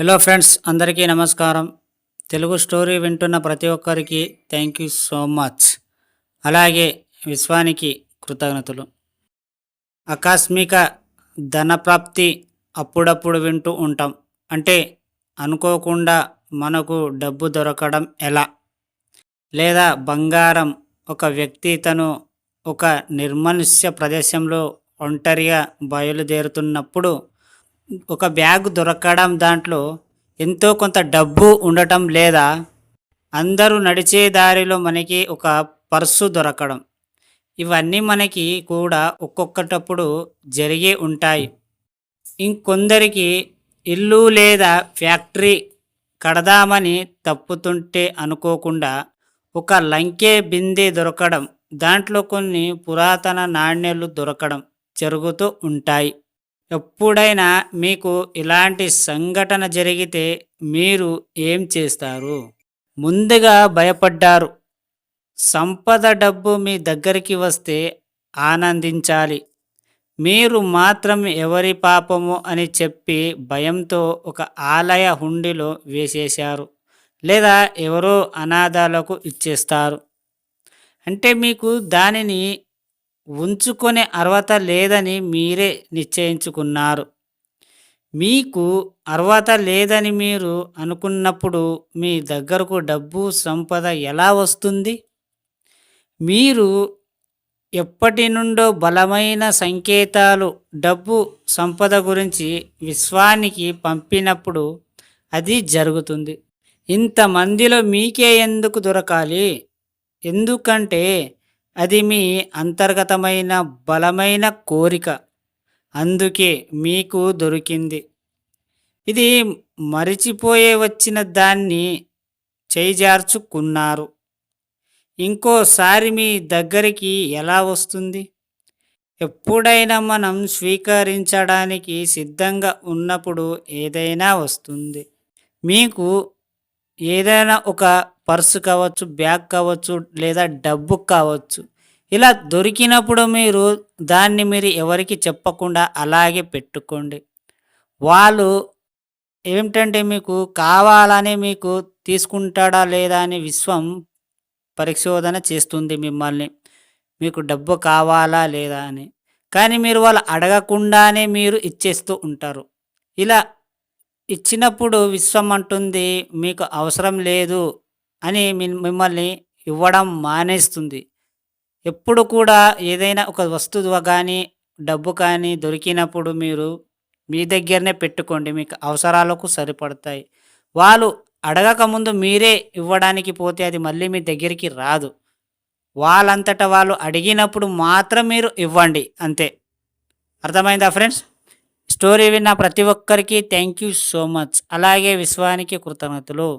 Hello friends అందరికీ నమస్కారం. Telugu story వింటున్న ప్రతి ఒక్కరికి థ్యాంక్ యూ సో మచ్ అలాగే విశ్వానికి కృతజ్ఞతలు. ఆకస్మిక ధనప్రాప్తి అప్పుడప్పుడు వింటూ ఉంటాం. అంటే అనుకోకుండా మనకు డబ్బు దొరకడం ఎలా? లేదా బంగారం ఒక వ్యక్తి తను ఒక నిర్మనుష్య ప్రదేశంలో ఒంటరిగా బయలుదేరుతున్నప్పుడు ఒక బ్యాగ్ దొరకడం దాంట్లో ఎంతో కొంత డబ్బు ఉండటం లేదా అందరూ నడిచే దారిలో మనకి ఒక పర్సు దొరకడం. ఇవన్నీ మనకి కూడా ఒక్కొక్కటప్పుడు జరిగే ఉంటాయి. ఇంకొందరికి ఇల్లు లేదా ఫ్యాక్టరీ కడదామని తప్పుతుంటే అనుకోకుండా ఒక లంకే బిందె దొరకడం దాంట్లో కొన్ని పురాతన నాణ్యాలు దొరకడం జరుగుతూ ఉంటాయి. ఎప్పుడైనా మీకు ఇలాంటి సంఘటన జరిగితే మీరు ఏం చేస్తారు? ముందుగా భయపడ్డారు. సంపద డబ్బు మీ దగ్గరికి వస్తే ఆనందించాలి. మీరు మాత్రం ఎవరి పాపము అని చెప్పి భయంతో ఒక ఆలయ హుండీలో వేసేశారు. లేదా ఎవరో అనాథాలకు ఇచ్చేస్తారు. అంటే మీకు దానిని ఉంచుకునే అర్హత లేదని మీరే నిశ్చయించుకున్నారు. మీకు అర్హత లేదని మీరు అనుకున్నప్పుడు మీ దగ్గరకు డబ్బు సంపద ఎలా వస్తుంది? మీరు ఎప్పటి నుండో బలమైన సంకేతాలు డబ్బు సంపద గురించి విశ్వానికి పంపినప్పుడు అది జరుగుతుంది. ఇంతమందిలో మీకే ఎందుకు దొరకాలి? ఎందుకంటే అది మీ అంతర్గతమైన బలమైన కోరిక. అందుకే మీకు దొరికింది. ఇది మరిచిపోయే వచ్చిన దాన్ని చేజార్చుకున్నారు. ఇంకోసారి మీ దగ్గరికి ఎలా వస్తుంది? ఎప్పుడైనా మనం స్వీకరించడానికి సిద్ధంగా ఉన్నప్పుడు ఏదైనా వస్తుంది. మీకు ఏదైనా ఒక పర్సు కావచ్చు బ్యాగ్ కావచ్చు లేదా డబ్బు కావచ్చు ఇలా దొరికినప్పుడు మీరు దాన్ని మీరు ఎవరికి చెప్పకుండా అలాగే పెట్టుకోండి. వాళ్ళు ఏమిటంటే మీకు కావాలని మీకు తీసుకుంటాడా లేదా అని విశ్వం పరిశోధన చేస్తుంది మిమ్మల్ని. మీకు డబ్బు కావాలా లేదా అని. కానీ మీరు వాళ్ళు అడగకుండానే మీరు ఇచ్చేస్తూ ఉంటారు. ఇలా ఇచ్చినప్పుడు విశ్వం అంటుంది మీకు అవసరం లేదు అని మిమ్మల్ని ఇవ్వడం మానేస్తుంది. ఎప్పుడు కూడా ఏదైనా ఒక వస్తువు కానీ డబ్బు కానీ దొరికినప్పుడు మీరు మీ దగ్గరనే పెట్టుకోండి మీకు అవసరాలకు సరిపడతాయి. వాళ్ళు అడగకముందు మీరే ఇవ్వడానికి పోతే అది మళ్ళీ మీ దగ్గరికి రాదు. వాళ్ళంతటా వాళ్ళు అడిగినప్పుడు మాత్రం మీరు ఇవ్వండి అంతే. అర్థమైందా ఫ్రెండ్స్? స్టోరీ విన్న ప్రతి ఒక్కరికి థ్యాంక్ యూ సో మచ్ అలాగే విశ్వానికి కృతజ్ఞతలు.